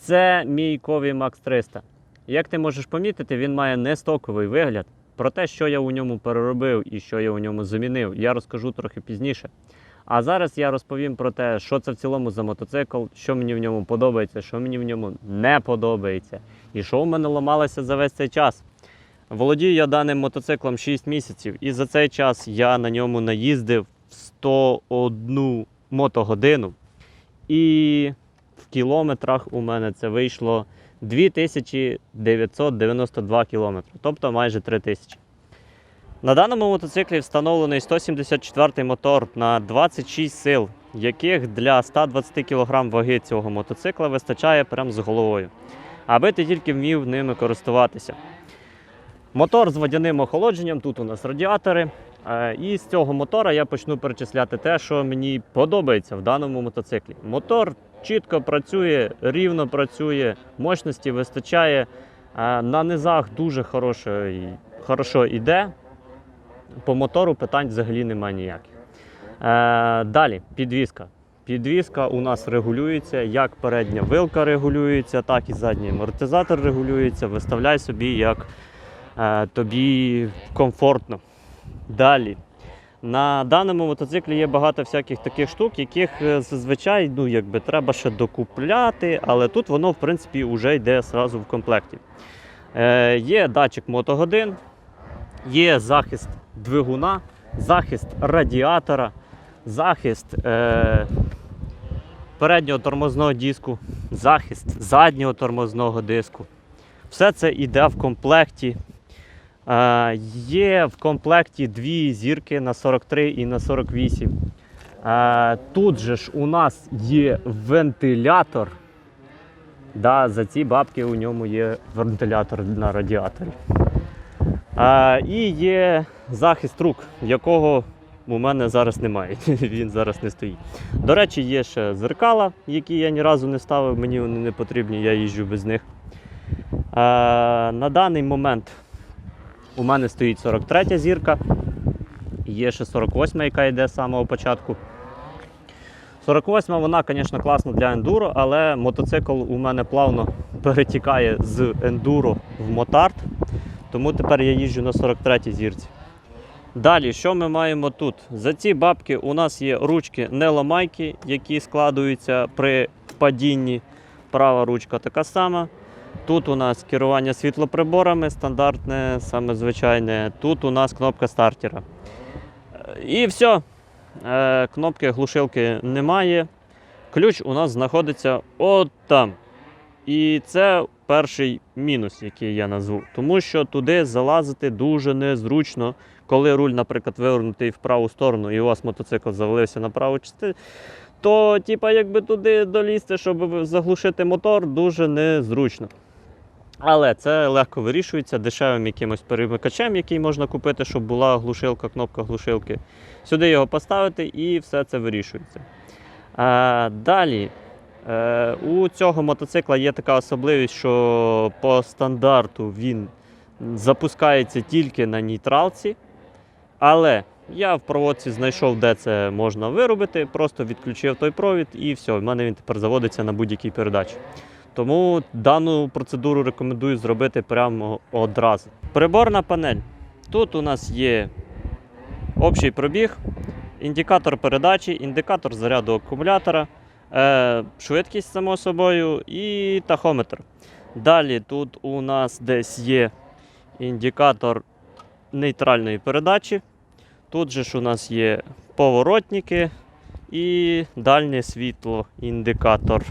Це мій Кові Max 300. Як ти можеш помітити, він має не стоковий вигляд. Про те, що я у ньому переробив і що я у ньому замінив, я розкажу трохи пізніше. А зараз я розповім про те, що це в цілому за мотоцикл, що мені в ньому подобається, що мені в ньому не подобається, і що в мене ламалося за весь цей час. Володію я даним мотоциклом 6 місяців, і за цей час я на ньому наїздив 101 мотогодину. І кілометрах у мене це вийшло 2992 кілометри, тобто майже 3000. На даному мотоциклі встановлений 174 мотор на 26 сил, яких для 120 кг ваги цього мотоцикла вистачає прям з головою, аби ти тільки вмів ними користуватися. Мотор з водяним охолодженням, тут у нас радіатори. Е, І з цього мотора я почну перечисляти те, що мені подобається в даному мотоциклі. Мотор чітко працює, рівно працює, мощності вистачає. Е, На низах дуже хорошо, хорошо йде. По мотору питань взагалі немає ніяких. Е, далі, підвізка. Підвізка у нас регулюється, як передня вилка регулюється, так і задній амортизатор регулюється. Виставляй собі, як тобі комфортно. Далі. На даному мотоциклі є багато всяких таких штук, яких е, зазвичай ну, якби, треба ще докупляти, але тут воно в принципі вже йде зразу в комплекті. Е, є датчик мотогодин, є захист двигуна, захист радіатора, захист е, переднього тормозного диску, захист заднього тормозного диску. Все це йде в комплекті. Є в комплекті дві зірки на 43 і на 48. Е, тут же ж у нас є вентилятор. Да, за ці бабки у ньому є вентилятор на радіаторі. Е, і є захист рук, якого у мене зараз немає. Він зараз не стоїть. До речі, є ще зеркала, які я ні разу не ставив, мені вони не потрібні, я їжджу без них. Е, на даний момент у мене стоїть 43 зірка. Є ще 48, яка йде з самого початку. 48 вона, звісно, класна для ендуро, але мотоцикл у мене плавно перетікає з ендуро в мотард. Тому тепер я їжджу на 43 зірці. Далі, що ми маємо тут? За ці бабки у нас є ручки неламайки, які складуються при падінні. Права ручка така сама. Тут у нас керування світлоприборами стандартне, саме звичайне. Тут у нас кнопка стартера. І все. Е, Кнопки глушилки немає. Ключ у нас знаходиться от там. І це перший мінус, який я назву. Тому що туди залазити дуже незручно, коли руль, наприклад, вивернутий в праву сторону, і у вас мотоцикл завалився на праву частину, то, типа, якби туди долізти, щоб заглушити мотор, дуже незручно. Але це легко вирішується дешевим якимось перемикачем, який можна купити, щоб була глушилка, кнопка глушилки. Сюди його поставити і все це вирішується. Е, далі. Е, у цього мотоцикла є така особливість, що по стандарту він запускається тільки на нейтралці. Але я в проводці знайшов, де це можна виробити, просто відключив той провід і все, в мене він тепер заводиться на будь-якій передачі. Тому дану процедуру рекомендую зробити прямо одразу. Приборна панель. Тут у нас є общий пробіг, індикатор передачі, індикатор заряду акумулятора, е, швидкість, само собою, і тахометр. Далі тут у нас десь є індикатор нейтральної передачі. Тут же ж у нас є поворотники і дальнє світло, індикатор.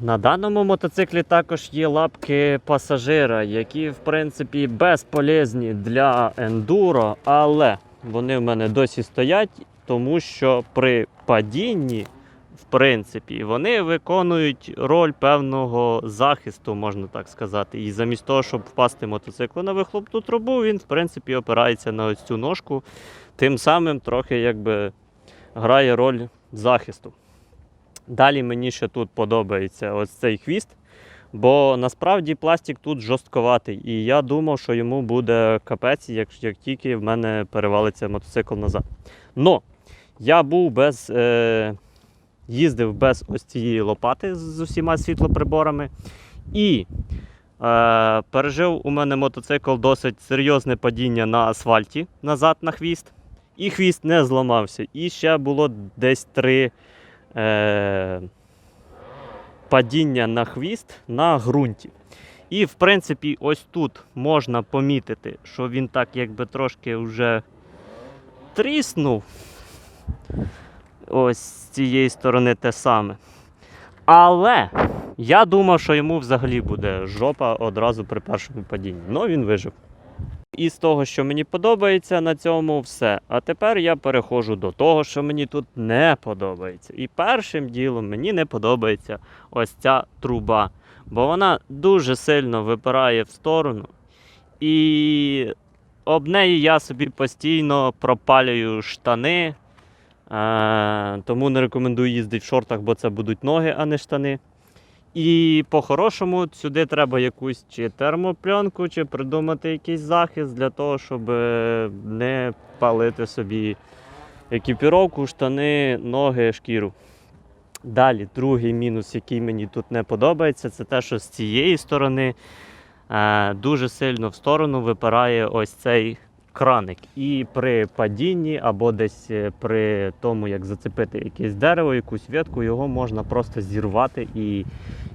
На даному мотоциклі також є лапки пасажира, які в принципі безполезні для ендуро, але вони в мене досі стоять, тому що при падінні, в принципі, вони виконують роль певного захисту, можна так сказати. І замість того, щоб впасти мотоциклу на вихлопну трубу, він в принципі опирається на ось цю ножку, тим самим трохи якби грає роль захисту. Далі мені ще тут подобається ось цей хвіст, бо насправді пластик тут жорсткуватий. І я думав, що йому буде капець, як, як тільки в мене перевалиться мотоцикл назад. Но я був без е, їздив без ось цієї лопати з усіма світлоприборами. І е, пережив у мене мотоцикл досить серйозне падіння на асфальті назад на хвіст. І хвіст не зламався. І ще було десь три е, падіння на хвіст на ґрунті. І, в принципі, ось тут можна помітити, що він так якби трошки вже тріснув. Ось з цієї сторони те саме. Але я думав, що йому взагалі буде жопа одразу при першому падінні. Ну він вижив. І з того, що мені подобається на цьому, все. А тепер я переходжу до того, що мені тут не подобається. І першим ділом мені не подобається ось ця труба. Бо вона дуже сильно випирає в сторону. І об неї я собі постійно пропалюю штани. Е, тому не рекомендую їздити в шортах, бо це будуть ноги, а не штани. І по-хорошому сюди треба якусь чи термопленку, чи придумати якийсь захист для того, щоб е, не палити собі екіпіровку, штани, ноги, шкіру. Далі, другий мінус, який мені тут не подобається, це те, що з цієї сторони е, дуже сильно в сторону випирає ось цей краник. І при падінні або десь е, при тому, як зацепити якесь дерево, якусь ветку, його можна просто зірвати і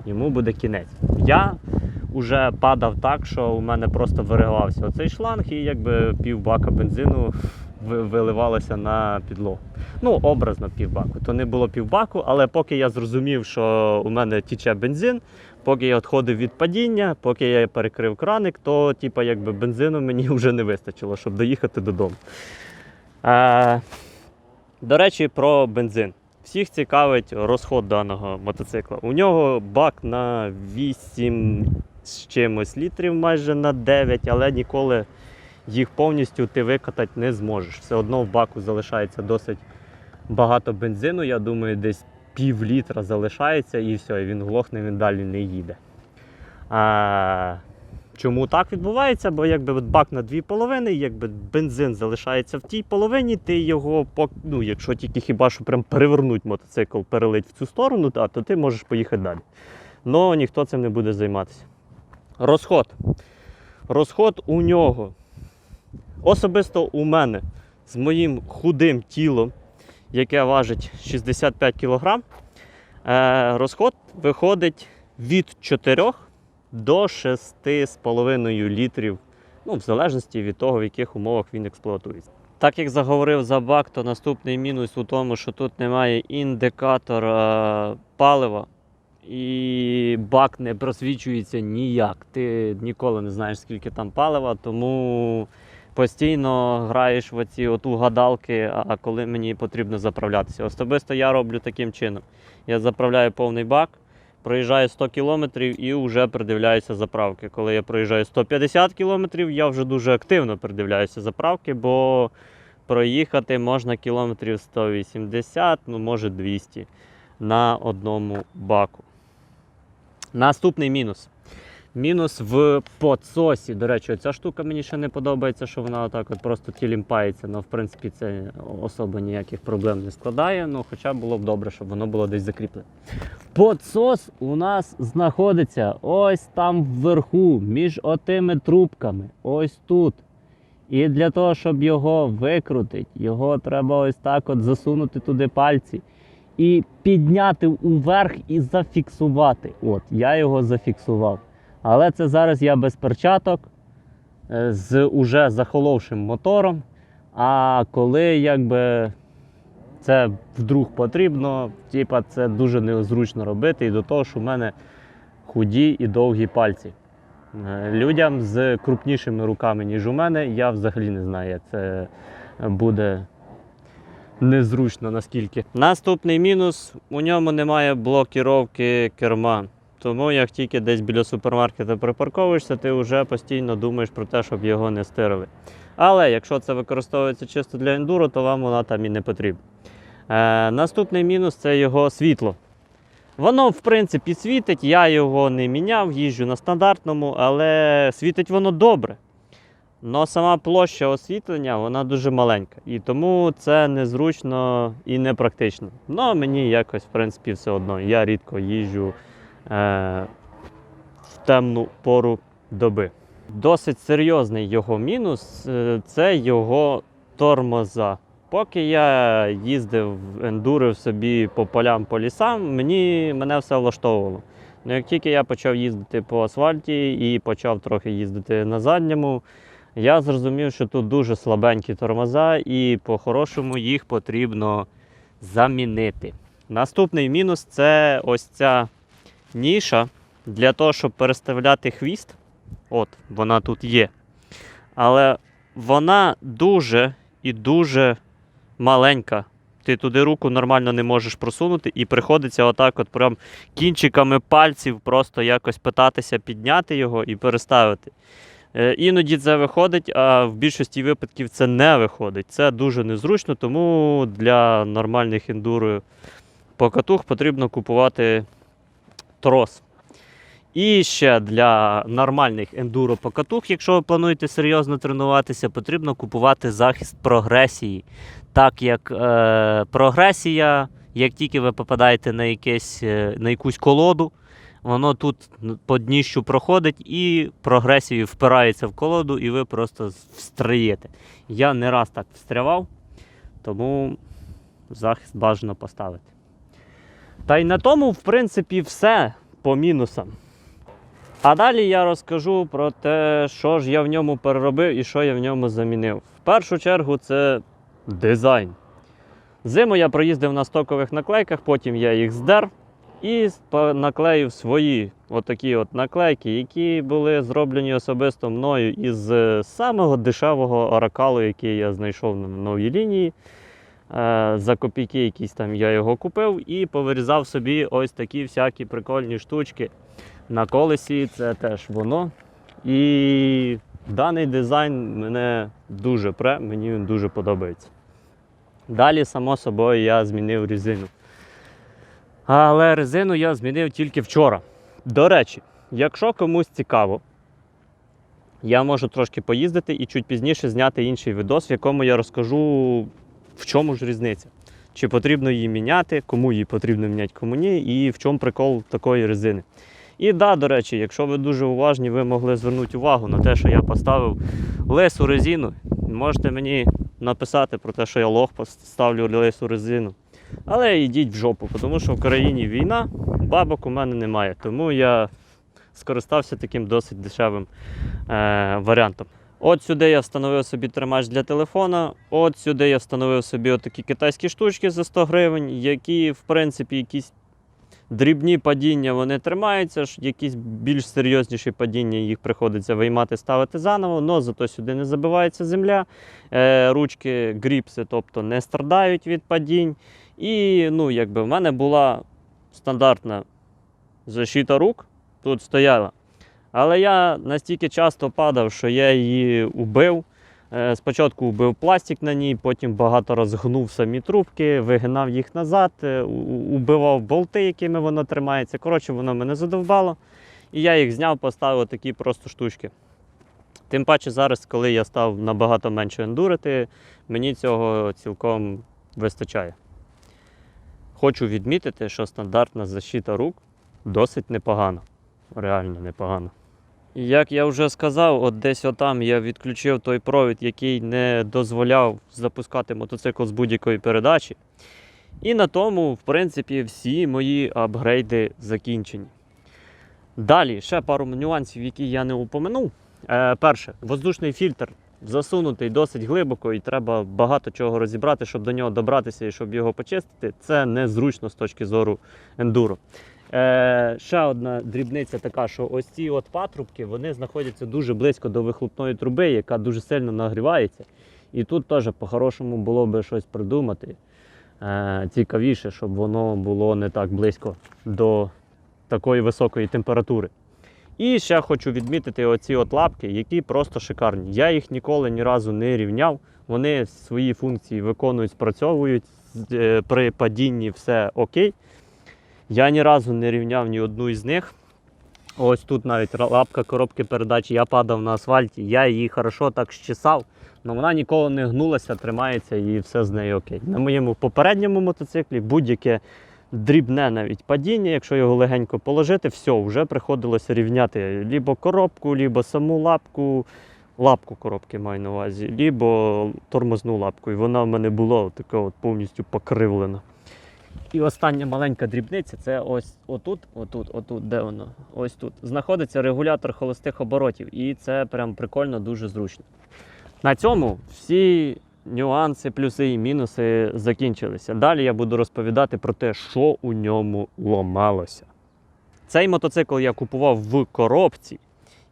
йому буде кінець. Я вже падав так, що у мене просто виривався оцей шланг, і якби півбака бензину виливалося на підлогу. Ну, образно півбаку. То не було півбаку, але поки я зрозумів, що у мене тіче бензин, поки я відходив від падіння, поки я перекрив краник, то типа, якби бензину мені вже не вистачило, щоб доїхати додому. Е, до речі, про бензин. Всіх цікавить розход даного мотоцикла. У нього бак на 8 з чимось літрів, майже на 9, але ніколи їх повністю ти викатати не зможеш. Все одно в баку залишається досить багато бензину. Я думаю, десь пів літра залишається і все, і він глохне, він далі не їде. А, чому так відбувається? Бо якби от бак на дві половини, якби бензин залишається в тій половині, ти його, ну, якщо тільки хіба що прям перевернуть мотоцикл, перелить в цю сторону, та, то ти можеш поїхати далі. Но ніхто цим не буде займатися. Розход. Розход у нього. Особисто у мене з моїм худим тілом, яке важить 65 кг, е, розход виходить від 4 до 6,5 літрів, ну, в залежності від того, в яких умовах він експлуатується. Так як заговорив за бак, то наступний мінус у тому, що тут немає індикатора палива, і бак не просвічується ніяк. Ти ніколи не знаєш, скільки там палива, тому постійно граєш в оці оту гадалки, а коли мені потрібно заправлятися. Особисто я роблю таким чином. Я заправляю повний бак, проїжджаю 100 кілометрів і вже придивляюся заправки. Коли я проїжджаю 150 кілометрів, я вже дуже активно придивляюся заправки, бо проїхати можна кілометрів 180, ну може 200 на одному баку. Наступний мінус. Мінус в подсосі. До речі, ця штука мені ще не подобається, що вона отак от просто тілімпається. Ну, в принципі, це особо ніяких проблем не складає. Ну, хоча було б добре, щоб воно було десь закріплене. Подсос у нас знаходиться ось там вверху, між отими трубками. Ось тут. І для того, щоб його викрутити, його треба ось так от засунути туди пальці і підняти уверх і зафіксувати. От, я його зафіксував. Але це зараз я без перчаток е, з уже захоловшим мотором. А коли якби це вдруг потрібно, типа це дуже незручно робити. І до того, що в мене худі і довгі пальці. Е, Людям з крупнішими руками, ніж у мене, я взагалі не знаю, це буде незручно наскільки. Наступний мінус: у ньому немає блокіровки керма. Тому як тільки десь біля супермаркету припарковуєшся, ти вже постійно думаєш про те, щоб його не стирили. Але якщо це використовується чисто для ендуро, то вам вона там і не потрібна. Е, наступний мінус це його світло. Воно, в принципі, світить, я його не міняв, їжджу на стандартному, але світить воно добре. Но сама площа освітлення вона дуже маленька. І тому це незручно і непрактично. Ну, мені якось, в принципі, все одно. Я рідко їжджу в темну пору доби. Досить серйозний його мінус е, це його тормоза. Поки я їздив, ендурив собі по полям, по лісам, мені мене все влаштовувало. Ну, як тільки я почав їздити по асфальті і почав трохи їздити на задньому, я зрозумів, що тут дуже слабенькі тормоза, і по-хорошому їх потрібно замінити. Наступний мінус це ось ця ніша для того, щоб переставляти хвіст. От, вона тут є. Але вона дуже і дуже маленька. Ти туди руку нормально не можеш просунути, і приходиться отак, от прям кінчиками пальців просто якось питатися підняти його і переставити. Е, Іноді це виходить, а в більшості випадків це не виходить. Це дуже незручно, тому для нормальних ендуро покатух потрібно купувати трос. І ще для нормальних ендуро покатух, якщо ви плануєте серйозно тренуватися, потрібно купувати захист прогресії. Так як е, прогресія, як тільки ви попадаєте на, якесь, е, на якусь колоду, воно тут по дніщу проходить і прогресією впирається в колоду, і ви просто встраєте. Я не раз так встрявав, тому захист бажано поставити. Та й на тому, в принципі, все по мінусам. А далі я розкажу про те, що ж я в ньому переробив і що я в ньому замінив. В першу чергу це дизайн. Зиму я проїздив на стокових наклейках, потім я їх здер і наклеїв свої отакі от наклейки, які були зроблені особисто мною із е, самого дешевого оракалу, який я знайшов на новій лінії. Е, За копійки якісь там я його купив і повирізав собі ось такі всякі прикольні штучки. На колесі це теж воно. І даний дизайн мене дуже пре, мені він дуже подобається. Далі, само собою, я змінив резину. Але резину я змінив тільки вчора. До речі, якщо комусь цікаво, я можу трошки поїздити і чуть пізніше зняти інший відос, в якому я розкажу, в чому ж різниця. Чи потрібно її міняти, кому її потрібно міняти, кому ні, і в чому прикол такої резини. І да, до речі, якщо ви дуже уважні, ви могли звернути увагу на те, що я поставив лису резину. Можете мені написати про те, що я лох поставлю лису резину. Але йдіть в жопу, тому що в країні війна, бабок у мене немає. Тому я скористався таким досить дешевим е, варіантом. От сюди я встановив собі тримач для телефона. От сюди я встановив собі отакі китайські штучки за 100 гривень, які, в принципі, якісь дрібні падіння вони тримаються, якісь більш серйозніші падіння їх приходиться виймати, ставити заново, але зато сюди не забивається земля. Е, ручки гріпси, тобто не страдають від падінь. І ну, якби в мене була стандартна защита рук, тут стояла. Але я настільки часто падав, що я її убив. Е, Спочатку вбив пластик на ній, потім багато раз гнув самі трубки, вигинав їх назад, е, убивав болти, якими воно тримається. Коротше, воно мене задовбало. І я їх зняв, поставив такі просто штучки. Тим паче зараз, коли я став набагато менше ендурити, мені цього цілком вистачає. Хочу відмітити, що стандартна защита рук досить непогана. Реально непогана. Як я вже сказав, от десь отам я відключив той провід, який не дозволяв запускати мотоцикл з будь-якої передачі. І на тому, в принципі, всі мої апгрейди закінчені. Далі ще пару нюансів, які я не упомянув. Е, перше, воздушний фільтр засунутий досить глибоко, і треба багато чого розібрати, щоб до нього добратися і щоб його почистити. Це незручно з точки зору ендуро. Е, ще одна дрібниця така, що ось ці от патрубки вони знаходяться дуже близько до вихлопної труби, яка дуже сильно нагрівається. І тут теж по-хорошому було би щось придумати. Е, цікавіше, щоб воно було не так близько до такої високої температури. І ще хочу відмітити оці от лапки, які просто шикарні. Я їх ніколи ні разу не рівняв. Вони свої функції виконують, спрацьовують. Е, При падінні все окей. Я ні разу не рівняв ні одну із них. Ось тут навіть лапка коробки передач, я падав на асфальті, я її хорошо так щесав, але вона ніколи не гнулася, тримається і все з нею окей. На моєму попередньому мотоциклі будь-яке дрібне навіть падіння, якщо його легенько положити, все, вже приходилося рівняти лібо коробку, лібо саму лапку, лапку коробки маю на увазі, лібо тормозну лапку. І вона в мене була така от повністю покривлена. І остання маленька дрібниця це ось отут, отут, отут, де воно? Ось тут. Знаходиться регулятор холостих оборотів, і це прям прикольно, дуже зручно. На цьому всі нюанси, плюси і мінуси закінчилися. Далі я буду розповідати про те, що у ньому ламалося. Цей мотоцикл я купував в коробці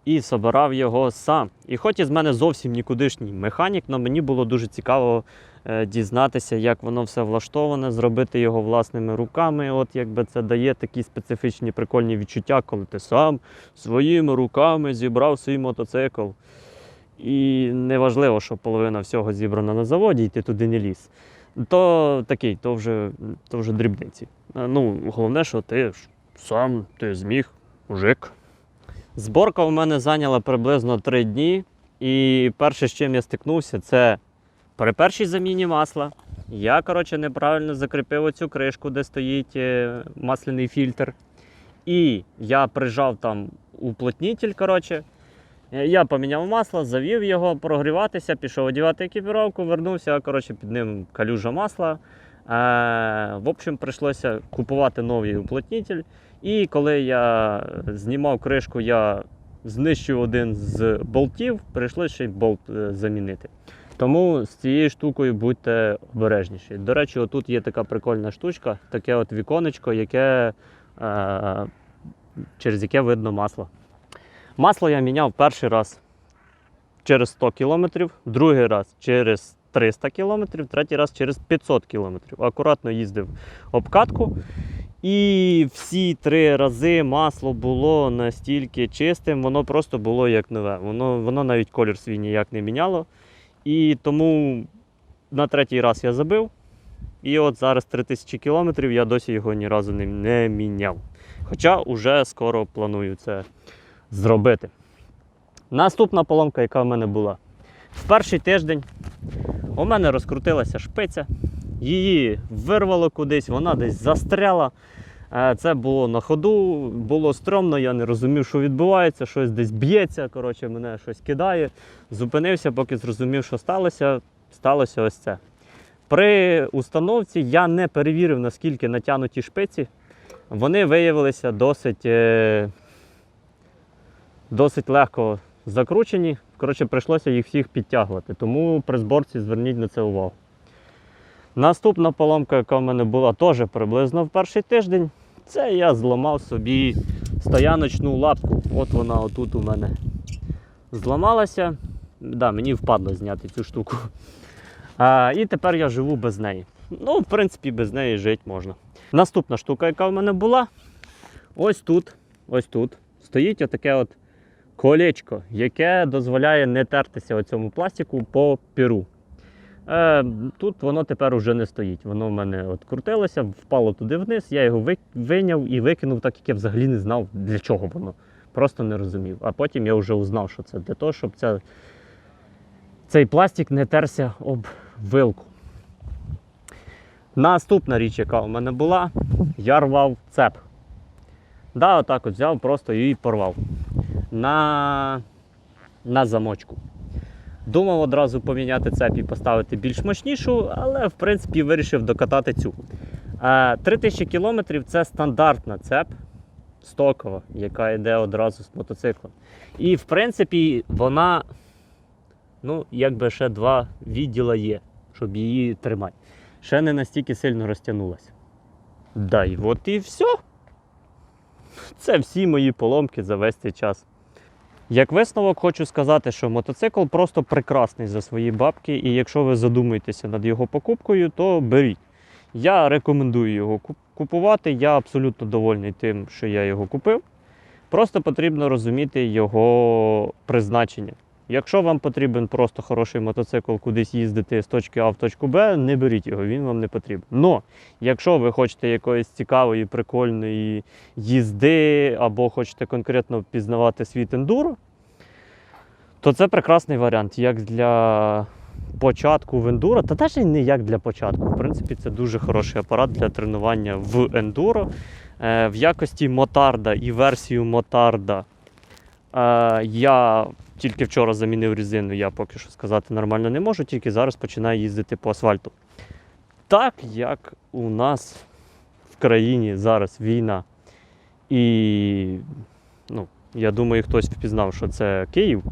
і собирав його сам. І хоч із мене зовсім нікудишній механік, але мені було дуже цікаво е, дізнатися, як воно все влаштоване, зробити його власними руками. От якби це дає такі специфічні прикольні відчуття, коли ти сам своїми руками зібрав свій мотоцикл. І неважливо, що половина всього зібрана на заводі, і ти туди не ліз. То такий, то вже, то вже дрібниці. Е, Ну, головне, що ти сам ти зміг, мужик. Зборка у мене зайняла приблизно 3 дні. І перше, з чим я стикнувся, це при першій заміні масла. Я, коротше, неправильно закріпив оцю кришку, де стоїть е, масляний фільтр. І я прижав там уплотнитель, коротше. Е, Я поміняв масло, завів його прогріватися, пішов одягати екіпіровку, вернувся, коротше, під ним калюжа масла. Е, в общем, прийшлося купувати новий уплотнитель. І коли я знімав кришку, я знищив один з болтів, прийшлося ще й болт е, замінити. Тому з цією штукою будьте обережніші. До речі, отут є така прикольна штучка, таке от віконечко, яке, е, через яке видно масло. Масло я міняв перший раз через 100 км, другий раз через 300 км, третій раз через 500 км. Акуратно їздив обкатку. І всі три рази масло було настільки чистим, воно просто було як нове. Воно, воно навіть колір свій ніяк не міняло. І тому на третій раз я забив. І от зараз 3000 кілометрів я досі його ні разу не, не міняв. Хоча вже скоро планую це зробити. Наступна поломка, яка в мене була. В перший тиждень у мене розкрутилася шпиця, її вирвало кудись, вона десь застряла. Е, Це було на ходу, було стрьомно, я не розумів, що відбувається, щось десь б'ється, коротше, мене щось кидає. Зупинився, поки зрозумів, що сталося. Сталося ось це. При установці я не перевірив, наскільки натягнуті шпиці. Вони виявилися досить, е, досить легко закручені. Коротше, прийшлося їх всіх підтягувати. Тому при зборці зверніть на це увагу. Наступна поломка, яка в мене була теж приблизно в перший тиждень, це я зламав собі стояночну лапку. От вона отут у мене зламалася. Да, мені впадло зняти цю штуку. А, і тепер я живу без неї. Ну, в принципі, без неї жити можна. Наступна штука, яка в мене була, ось тут, ось тут стоїть отаке от колечко, яке дозволяє не тертися оцьому пластику по піру. Е, тут воно тепер уже не стоїть. Воно в мене от крутилося, впало туди вниз, я його ви- вийняв і викинув, так як я взагалі не знав, для чого воно. Просто не розумів. А потім я вже узнав, що це для того, щоб ця, цей пластик не терся об вилку. Наступна річ, яка у мене була, я рвав цеп. Да, отак от взяв просто і порвав. На, на замочку. Думав одразу поміняти цеп і поставити більш мощнішу, але в принципі вирішив докатати цю. Е, 3000 км це стандартна цеп стокова, яка йде одразу з мотоциклом. І в принципі вона, ну, якби ще два відділа є, щоб її тримати. Ще не настільки сильно розтягнулася. Да, і от і все. Це всі мої поломки за весь цей час. Як висновок, хочу сказати, що мотоцикл просто прекрасний за свої бабки, і якщо ви задумуєтеся над його покупкою, то беріть. Я рекомендую його купувати. Я абсолютно довольний тим, що я його купив. Просто потрібно розуміти його призначення. Якщо вам потрібен просто хороший мотоцикл кудись їздити з точки А в точку Б, не беріть його, він вам не потрібен. Но якщо ви хочете якоїсь цікавої, прикольної їзди або хочете конкретно пізнавати світ ендуро, то це прекрасний варіант як для початку в ендуро, та навіть не як для початку. В принципі, це дуже хороший апарат для тренування в ендуро. Е, В якості мотарда і версію мотарда е, я тільки вчора замінив резину, я поки що сказати нормально не можу, тільки зараз починаю їздити по асфальту. Так як у нас в країні зараз війна, і ну, я думаю, хтось впізнав, що це Київ.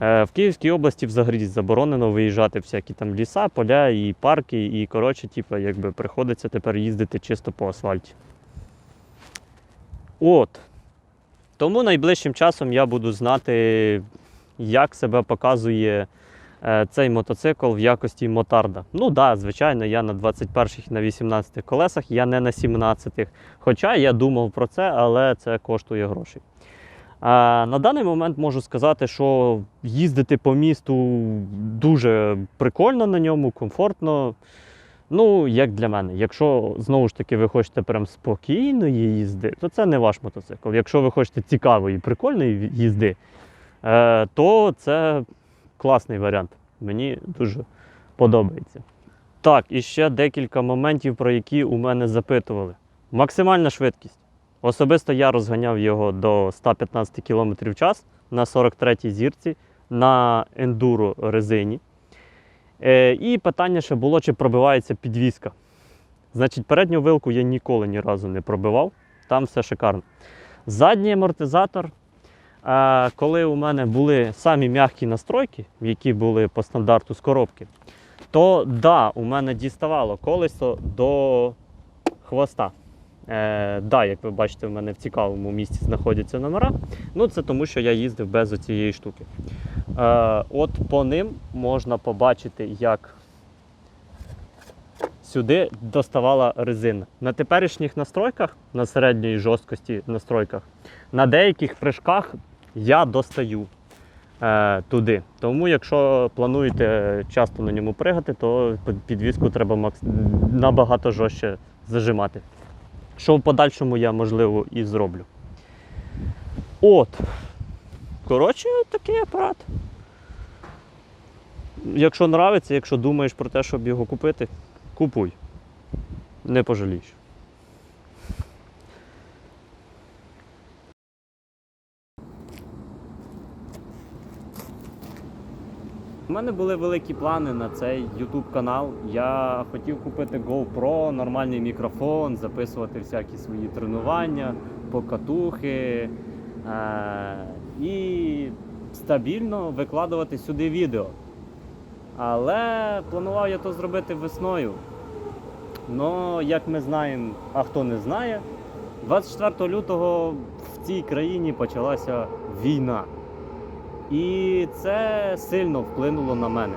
Е, В Київській області взагалі заборонено виїжджати всякі там ліса, поля і парки, і коротше, типу, якби приходиться тепер їздити чисто по асфальті. От. Тому найближчим часом я буду знати, як себе показує е, цей мотоцикл в якості мотарда. Ну так, да, звичайно, я на 21-х і на 18-х колесах, я не на 17-х. Хоча я думав про це, але це коштує грошей. На даний момент можу сказати, що їздити по місту дуже прикольно на ньому, комфортно. Ну, як для мене. Якщо знову ж таки ви хочете прям спокійної їзди, то це не ваш мотоцикл. Якщо ви хочете цікавої, прикольної їзди, то це класний варіант. Мені дуже подобається. Так, і ще декілька моментів, про які у мене запитували. Максимальна швидкість. Особисто я розганяв його до 115 км в час на 43-й зірці на ендуро резині. Е, і питання ще було, чи пробивається підвіска. Значить, передню вилку я ніколи ні разу не пробивав, там все шикарно. Задній амортизатор, е, коли у мене були самі м'які настройки, які були по стандарту з коробки, то да, у мене діставало колесо до хвоста. Е, да, як ви бачите, в мене в цікавому місці знаходяться номера. Ну, це тому, що я їздив без оцієї штуки. Е, от по ним можна побачити, як сюди доставала резина. На теперішніх настройках, на середньої жорсткості настройках, на деяких прыжках я достаю е, туди. Тому, якщо плануєте часто на ньому пригати, то під- підвіску треба макс... набагато жорстче зажимати. Що в подальшому я, можливо, і зроблю. От. Коротше, такий апарат. Якщо нравиться, якщо думаєш про те, щоб його купити, купуй. Не пожалієш. У мене були великі плани на цей YouTube канал. Я хотів купити GoPro, нормальний мікрофон, записувати всякі свої тренування, покатухи е- і стабільно викладувати сюди відео. Але планував я то зробити весною. Но, як ми знаємо, а хто не знає, 24 лютого в цій країні почалася війна. І це сильно вплинуло на мене.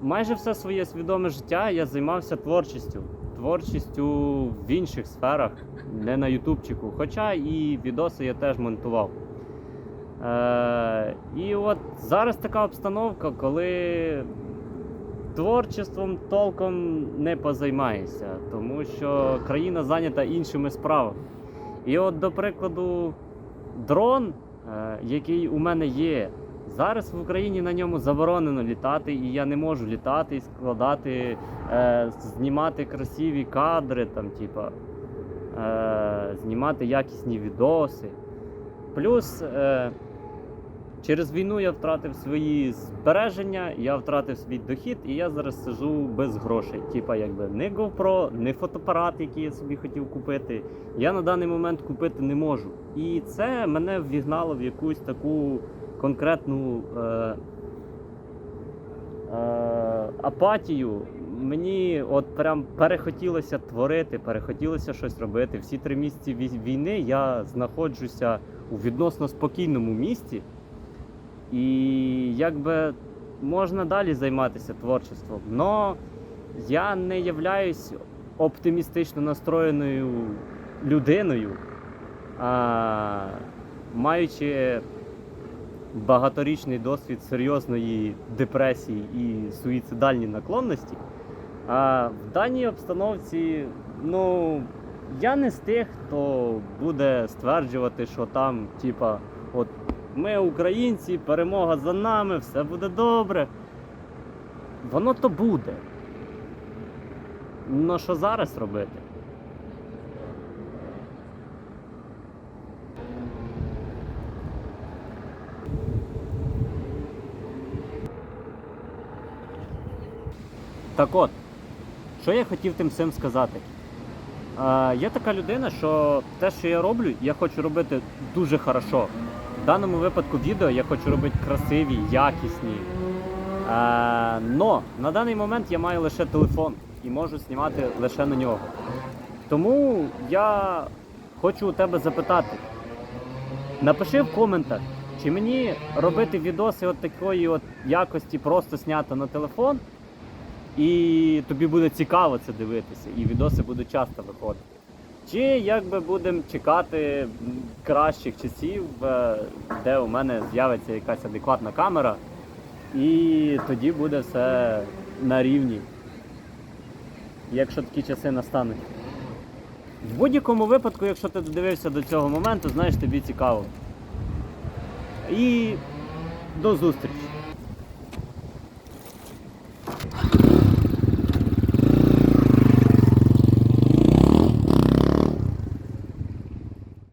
Майже все своє свідоме життя я займався творчістю. Творчістю в інших сферах, не на ютубчику. Хоча і відоси я теж монтував. Е, і от зараз така обстановка, коли творчеством толком не позаймаєшся, тому що країна зайнята іншими справами. І от, до прикладу, дрон, е, який у мене є, зараз в Україні на ньому заборонено літати, і я не можу літати складати, е, знімати красиві кадри, там, типа, е, знімати якісні відоси. Плюс через війну я втратив свої збереження, я втратив свій дохід, і я зараз сижу без грошей. Типа, якби не GoPro, не фотоапарат, який я собі хотів купити. Я на даний момент купити не можу. І це мене ввігнало в якусь таку конкретну е, е, апатію. Мені от прям перехотілося творити, перехотілося щось робити. Всі три місяці війни я знаходжуся у відносно спокійному місці. І якби можна далі займатися творчеством. Но я не являюсь оптимістично настроєною людиною. А, маючи багаторічний досвід серйозної депресії і суїцидальні наклонності, а в даній обстановці, ну, я не з тих, хто буде стверджувати, що там, типа, от ми українці, перемога за нами, все буде добре. Воно то буде. Ну що зараз робити? Так от, що я хотів тим всім сказати? Е, я така людина, що те, що я роблю, я хочу робити дуже хорошо. В даному випадку відео я хочу робити красиві, якісні. Е, но на даний момент я маю лише телефон і можу знімати лише на нього. Тому я хочу у тебе запитати: напиши в коментах, чи мені робити відоси от такої от якості просто знято на телефон, і тобі буде цікаво це дивитися, і відоси будуть часто виходити. Чи якби будемо чекати кращих часів, е, де у мене з'явиться якась адекватна камера, і тоді буде все на рівні, якщо такі часи настануть. В будь-якому випадку, якщо ти додивився до цього моменту, знаєш, тобі цікаво. І до зустрічі!